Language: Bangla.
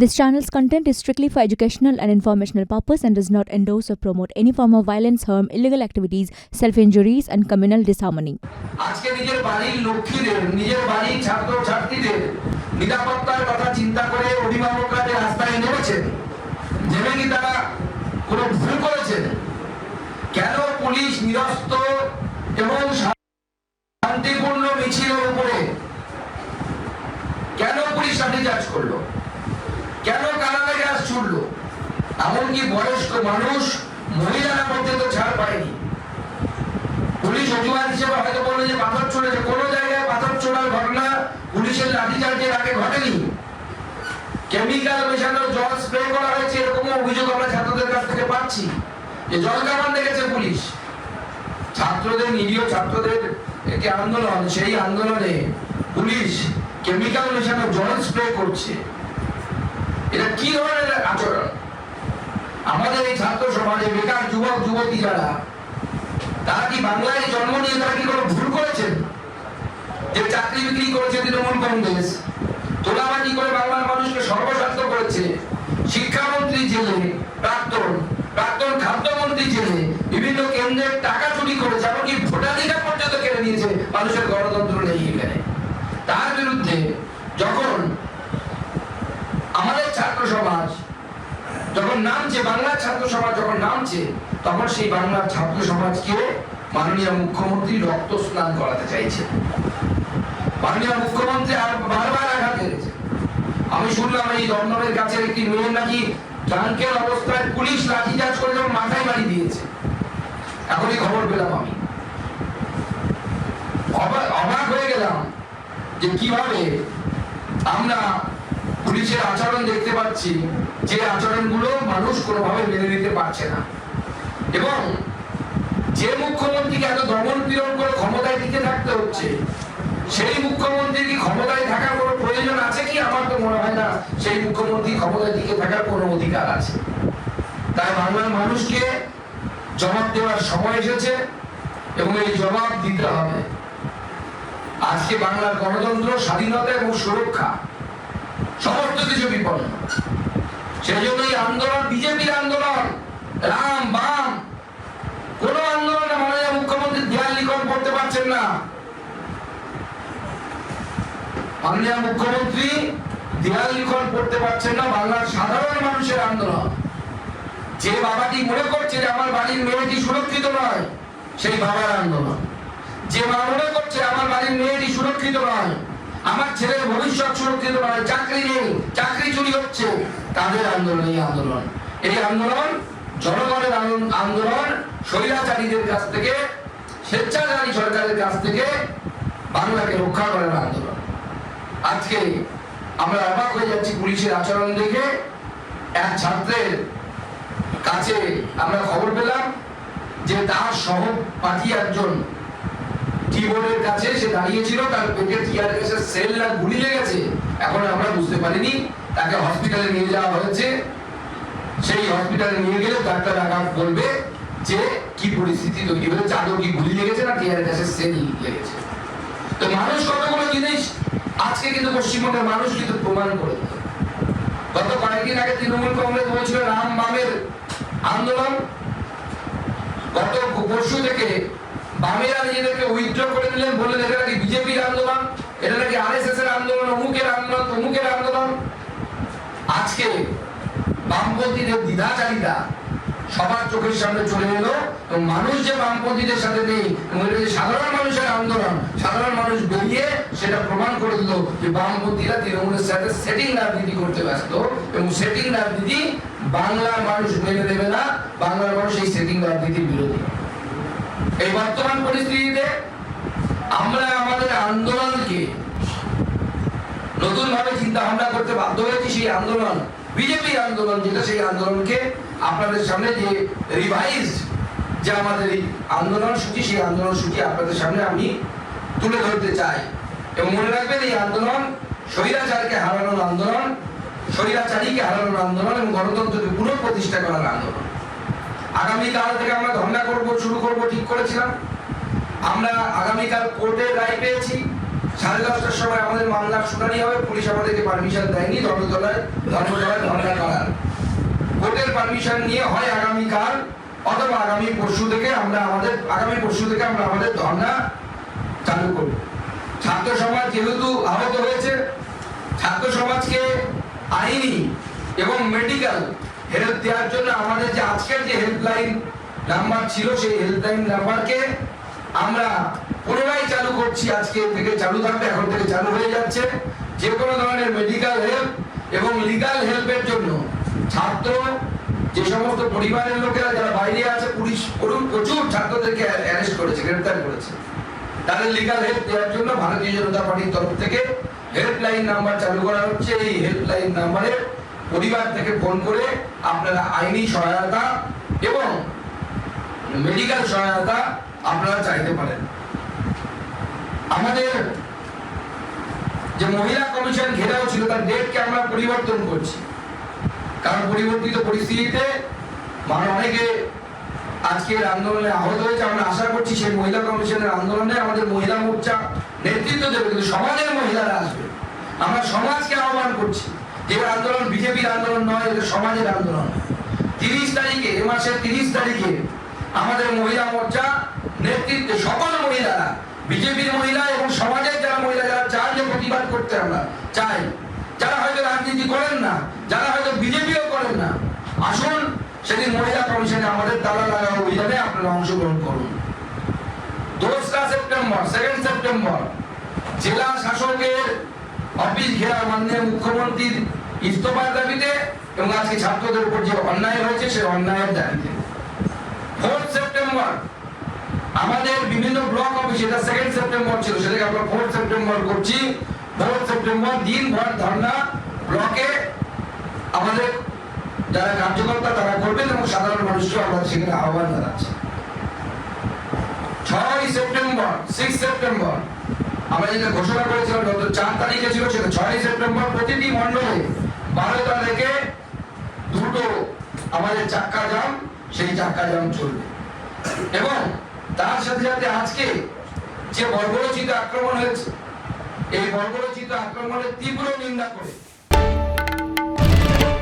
This channel's content is strictly for educational and informational purpose and does not endorse or promote any form of violence, harm, illegal activities, self-injuries and communal disharmony. শান্তিপূর্ণ মিছিলের উপরে কেন পুলিশ করল কেন কানাডা গ্যাস ছুটলো? এমনকি বয়স্ক মানুষ মহিলারা পর্যন্ত ছাড় পায়নি। পুলিশ অজুহাত হিসেবে হয়তো বলল যে পাথর ছড়েছে। কোনো জায়গায় পাথর ছোড়ার ঘটনা পুলিশের লাঠিচার্জের আগে ঘটেনি। কেমিক্যাল জল স্প্রে করা হয়েছে অভিযোগ আমরা ছাত্রদের কাছ থেকে পাচ্ছি। যে জল কামান দেখেছে পুলিশ? ছাত্রদের, নিরীহ ছাত্রদের একটি আন্দোলন, সেই আন্দোলনে পুলিশ কেমিক্যাল মেশানো জল স্প্রে করছে। এটা কি ধরনের আচরণ? আমাদের এই ছাত্র সমাজে বেকার যুবক, যুবতী যারা, তারা কি বাংলায় জন্ম নিয়ে তারা কি কোনো ভুল করেছেন? যে চাকরি বিক্রি করেছে তৃণমূল কংগ্রেস, তোলাবাজি করে বাংলার মানুষকে সর্বস্বার্থ করেছে শিক্ষামন্ত্রী জেলে প্রাক্তন প্রাক্তন খাদ্যমন্ত্রী জেলে বিভিন্ন কেন্দ্রের টাকা চুরি করেছে এমনকি ভোটাধিকার পর্যন্ত কেড়ে নিয়েছে মানুষের গণতন্ত্র নেই এখানে তার বিরুদ্ধে যখন আমাদের ছাত্র সমাজ যখন নামছে বাংলার ছাত্র সমাজ নামছে তখন সেই বাংলার ছাত্র সমাজকে মাননীয় মুখ্যমন্ত্রী রক্ত স্নান করাতে চাইছে। মাননীয় মুখ্যমন্ত্রী আর বারবার আঘাত এনেছে আমি শুনলাম এই দমদমের কাছে একটি মেয়ে নাকি ড্রাঙ্কের অবস্থায় পুলিশ লাঠিচার্জ করে যখন মাথায় বাড়ি দিয়েছে। এখনই খবর পেলাম আমি। অবাক হয়ে গেলাম যে কীভাবে আমরা পুলিশের আচরণ দেখতে পাচ্ছি, যে আচরণগুলো মানুষ কোনোভাবে মেনে নিতে পারছে না। এবং যে মুখ্যমন্ত্রীকে এত দমন পীড়ন করে ক্ষমতায় টিকে থাকতে হচ্ছে, সেই মুখ্যমন্ত্রী কি ক্ষমতায় থাকার কোনো প্রয়োজন আছে কি? আমার তো মনে হয় না সেই মুখ্যমন্ত্রী ক্ষমতায় টিকে থাকার কোনো অধিকার আছে। তাই বাংলার মানুষকে জবাব দেওয়ার সময় এসেছে এবং এই জবাব দিতে হবে। আজকে বাংলার গণতন্ত্র, স্বাধীনতা এবং সুরক্ষা সমস্ত কিছু বিপন্ন। সেই জন্য এই আন্দোলন, বিজেপির আন্দোলন রাম, বাম। কোন আন্দোলনে মাননীয় মুখ্যমন্ত্রী দেয়াল লিখন করতে পারছেন না। মাননীয় মুখ্যমন্ত্রী দেয়াল লিখন করতে পারছেন না, বাংলার সাধারণ মানুষের আন্দোলন। যে বাবাটি মনে করছে যে আমার বাড়ির মেয়েটি সুরক্ষিত নয়, সেই বাবার আন্দোলন। যে মা মনে করছে আমার বাড়ির মেয়েটি সুরক্ষিত নয়, আমার ছেলের ভবিষ্যৎ সুরক্ষিত নয়, চাকরি নেই, চাকরি চুরি হচ্ছে, তাদের আন্দোলন, এই আন্দোলন। এই আন্দোলন জনগণের আন্দোলন- স্বৈরাচারীদের কাছ থেকে, স্বেচ্ছাচারী সরকারের কাছ থেকে বাংলাকে রক্ষা করার আন্দোলন। আজকে আমরা অবাক হয়ে যাচ্ছি পুলিশের আচরণ দেখে। এক ছাত্রের কাছে আমরা খবর পেলাম যে তার সহ সহপাঠী একজন কিবোর্ডের কাছে সে দাঁড়িয়েছিল, তার পেটে টিয়ার গ্যাসের সেল না গুলি লেগেছে। এখন আমরা বুঝতে পারিনি, তাকে হসপিটালে নিয়ে যাওয়া হয়েছে। সেই হসপিটালে নিয়ে গেলে ডাক্তার আগাম বলবে যে কি পরিস্থিতি তৈরি হয়েছে আদৌ কি গুলি লেগেছে না টিয়ার গ্যাসের সেল লেগেছে। তো মানুষ কতগুলো জিনিস আজকে কিন্তু পশ্চিমবঙ্গের মানুষ কিন্তু প্রমাণ করে। গত কয়েকদিন আগে তৃণমূল কংগ্রেস বলছিল, রাম বামের আন্দোলন। গত পরশু থেকে বামেরা নিজেদেরকে উইথড্র করে দিলেন, বললেন, এটা নাকি বিজেপির আন্দোলন? এটা নাকি আর এস এস এর আন্দোলন? অমুকের আন্দোলন? তমুকের আন্দোলন? আজকে বামপন্থীদের দ্বিধাচারিতা সবার চোখের সামনে চলে এলো এবং মানুষ যে বামপন্থীদের সাথে নেই সাধারণ মানুষের আন্দোলন, সাধারণ মানুষ বেরিয়ে সেটা প্রমাণ করে দিল যে বামপন্থীরা তৃণমূলের সাথে সেটিং রাজনীতি করতে ব্যস্ত, এবং সেটিং রাজনীতি বাংলার মানুষ মেনে দেবে না, বাংলার মানুষ এই সেটিং রাজনীতির বিরোধী। এই বর্তমান পরিস্থিতিতে আমরা আমাদের আন্দোলনকে নতুন ভাবে চিন্তা ভাবনা করতে বাধ্য হয়েছি সেই আন্দোলন বিজেপি আন্দোলন যেটা, সেই আন্দোলনকে আপনাদের সামনে যে রিভাইজড যে আমাদের এই আন্দোলন সূচি, সেই আন্দোলন সূচি আপনাদের সামনে আমি তুলে ধরতে চাই। এবং মনে রাখবেন, এই আন্দোলন স্বৈরাচারকে হারানোর আন্দোলন, স্বৈরাচারীকে হারানোর আন্দোলন এবং গণতন্ত্রকে পুনঃপ্রতিষ্ঠা করার আন্দোলন। আগামীকাল থেকে আমরা ধর্ণা করব, শুরু করব, ঠিক করেছিলাম। আমরা আগামীকাল কোর্টে রায় পেয়েছি। সাড়ে দশটার সময় আমাদের মামলার শুনানি হবে, পুলিশ আমাদেরকে পারমিশন দেয়নি ধর্মতলায় ধর্মতলায় পারমিশন নিয়ে হয় আগামীকাল অথবা আগামী পরশু থেকে আমরা আমাদের, আগামী পরশু থেকে আমরা আমাদের ধর্ণা চালু করব। ছাত্র সমাজ যেহেতু আহত হয়েছে, ছাত্র সমাজকে আইনি এবং মেডিকেল হেল্প দেওয়ার জন্য আমাদের যে আজকের যে হেল্পলাইন নাম্বার ছিল, সেই হেল্পলাইন নাম্বারকে আমরা পুনরায় চালু করছি। আজকে থেকে চালু থাকবে, এখন থেকে চালু হয়ে যাচ্ছে। যে কোনো ধরনের মেডিকেল হেল্প এবং লিগাল হেল্পের জন্য ছাত্র যে সমস্ত পরিবারের লোকেরা যারা বাইরে আছে, পুলিশ প্রচুর ছাত্রদেরকে অ্যারেস্ট করেছে গ্রেফতার করেছে। তাদের লিগাল হেল্প দেওয়ার জন্য ভারতীয় জনতা পার্টির তরফ থেকে হেল্পলাইন নাম্বার চালু করা হচ্ছে। এই হেল্পলাইন নাম্বারে পরিবার থেকে ফোন করে আপনারা আইনি সহায়তা এবং মেডিকেল সহায়তা আপনারা চাইতে পারেন। আমাদের যে মহিলা কমিশন ঘেরাও ছিল, তার ডেটকে আমরা পরিবর্তন করছি। কারণ পরিবর্তিত পরিস্থিতিতে মানে অনেকে আজকের আন্দোলনে আহত হয়েছে। আমরা আশা করছি সেই মহিলা কমিশনের আন্দোলনে আমাদের মহিলা মোর্চা নেতৃত্ব দেবে, কিন্তু সমাজের মহিলারা আসবে। আমরা সমাজকে আহ্বান করছি যে আন্দোলন বিজেপির আন্দোলন নয়, এটা সমাজের আন্দোলন। তিরিশ তারিখে, এ মাসের তিরিশ তারিখে আমাদের মহিলা মোর্চা নেতৃত্বে সকল মহিলারা, বিজেপির মহিলা এবং সমাজের যারা মহিলা, যারা চান যে প্রতিবাদ করতে আমরা চাই, যারা হয়তো রাজনীতি করেন না যারা হয়তো বিজেপিও করেন না আসুন, সেদিন মহিলা কমিশনে আমাদের তালা লাগা অভিযানে আপনারা অংশগ্রহণ করুন। দোসরা সেপ্টেম্বর সেকেন্ড সেপ্টেম্বর, জেলা শাসকের অফিস ঘেরা মাননীয় মুখ্যমন্ত্রীর ইস্তফার দাবিতে এবং আজকে ছাত্রদের উপর যে অন্যায় হয়েছে, সেই অন্যায়ের দাবিতে। ফোর্থ সেপ্টেম্বর, আমাদের বিভিন্ন ব্লক অফিস এটা সেকেন্ড সেপ্টেম্বর ছিল, সেটাকে আমরা ফোর্থ সেপ্টেম্বর করছি। ফোর্থ সেপ্টেম্বর দিনভর ধর্ণা ব্লকে আমাদের যারা কার্যকর্তা তারা করবেন এবং সাধারণ মানুষকে আমরা সেখানে আহ্বান জানাচ্ছি। ছয় সেপ্টেম্বর সিক্স সেপ্টেম্বর, আমরা যেটা ঘোষণা করেছিলাম গত চার তারিখে ছিল সেটা ছয় সেপ্টেম্বর প্রতিটি মণ্ডলে থেকে দুটো আমাদের চাক্কা জাম, সেই চাক্কা জাম চলবে। এবং তার সাথে সাথে আজকে যে বর্বরচিত আক্রমণ হয়েছে, এই বর্বরচিত আক্রমণের তীব্র নিন্দা করে